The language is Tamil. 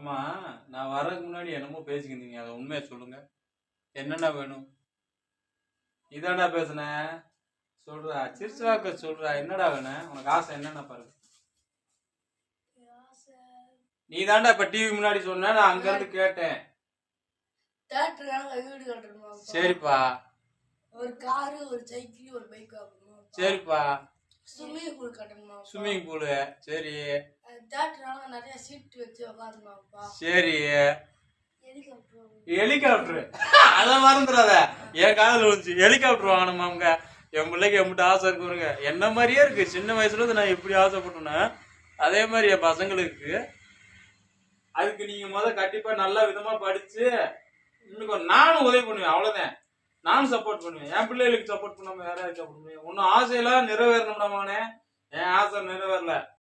ஆமா நான் வர்றதுக்கு முன்னாடி என்னமோ பேசிக்கிருந்தீங்க. அதை உண்மையை சொல்லுங்க. என்னென்ன வேணும்? இதாண்டா பேசுன. சொல்றா சிரிச்சுவாக்க சொல்றா. என்னடா வேணும் உனக்கு ஆசை என்னென்ன பாருங்க நீ தாண்டா இப்ப டிவி முன்னாடி சொன்ன. நான் அங்க இருந்து கேட்டேன் சரிப்பா. ஒரு காரு ஒரு சைக்கிள் ஒரு பைக் சரிப்பா. ஸ்விம்மிங் பூல் கட்டணுமா? ஸ்விம்மிங் பூலு சரி. தேட்டருனால நிறைய சீட் வச்சு உட்காரணுமாப்பா சரி. ஹெலிகாப்டர் ஹெலிகாப்டர் அத மறந்துடாத என் காதல் விழுந்துச்சு. ஹெலிகாப்டர் வாங்கணுமாங்க என் பிள்ளைக்கு எம்பிட்டு ஆசை இருக்கு பாருங்க. என்ன மாதிரியே இருக்கு. சின்ன வயசுல இருந்து நான் எப்படி ஆசைப்பட்டேன்னா அதே மாதிரி என் பசங்களுக்கு அதுக்கு நீங்க முத கண்டிப்பா நல்ல விதமா படிச்சு இன்னும் நானும் உதவி பண்ணுவேன். அவ்வளவுதான். நானும் சப்போர்ட் பண்ணுவேன். என் பிள்ளைகளுக்கு சப்போர்ட் பண்ணாம யாருக்கு சப்போர்ட் பண்ணுவேன் ஒன்னும் ஆசையெல்லாம் நிறைவேறணும்டா மகனே. என் ஆசை நிறைவேறல.